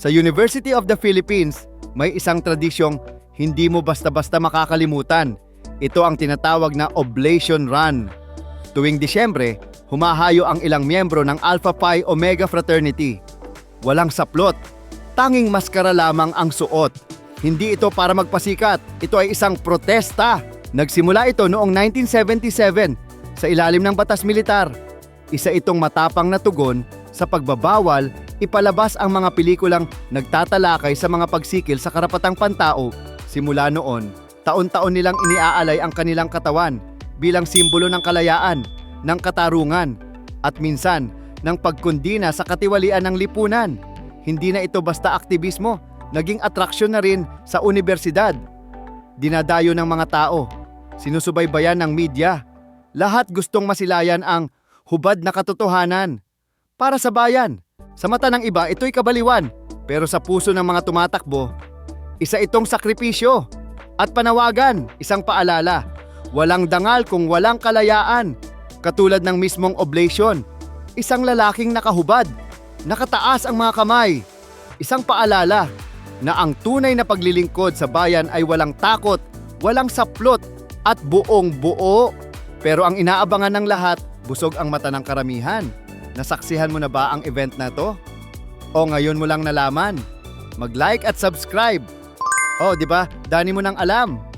Sa University of the Philippines, may isang tradisyong hindi mo basta-basta makakalimutan. Ito ang tinatawag na Oblation Run. Tuwing Disyembre, humahayo ang ilang miyembro ng Alpha Phi Omega Fraternity. Walang saplot, tanging maskara lamang ang suot. Hindi ito para magpasikat, ito ay isang protesta. Nagsimula ito noong 1977 sa ilalim ng batas militar. Isa itong matapang na tugon sa pagbabawal ipalabas ang mga pelikulang nagtatalakay sa mga pagsikil sa karapatang pantao. Simula noon, taon-taon nilang iniaalay ang kanilang katawan bilang simbolo ng kalayaan, ng katarungan, at minsan ng pagkundina sa katiwalian ng lipunan. Hindi na ito basta aktivismo, naging atraksyon na rin sa universidad. Dinadayo ng mga tao, sinusubaybayan ng media. Lahat gustong masilayan ang hubad na katotohanan. Para sa bayan, sa mata ng iba ito'y kabaliwan, pero sa puso ng mga tumatakbo, isa itong sakripisyo. At panawagan, isang paalala, walang dangal kung walang kalayaan. Katulad ng mismong oblation, isang lalaking nakahubad, nakataas ang mga kamay. Isang paalala na ang tunay na paglilingkod sa bayan ay walang takot, walang saplot at buong buo. Pero ang inaabangan ng lahat, busog ang mata ng karamihan. Nasaksihan mo na ba ang event na to? O ngayon mo lang nalaman? Mag-like at subscribe. Oh, di ba? Dani mo nang alam.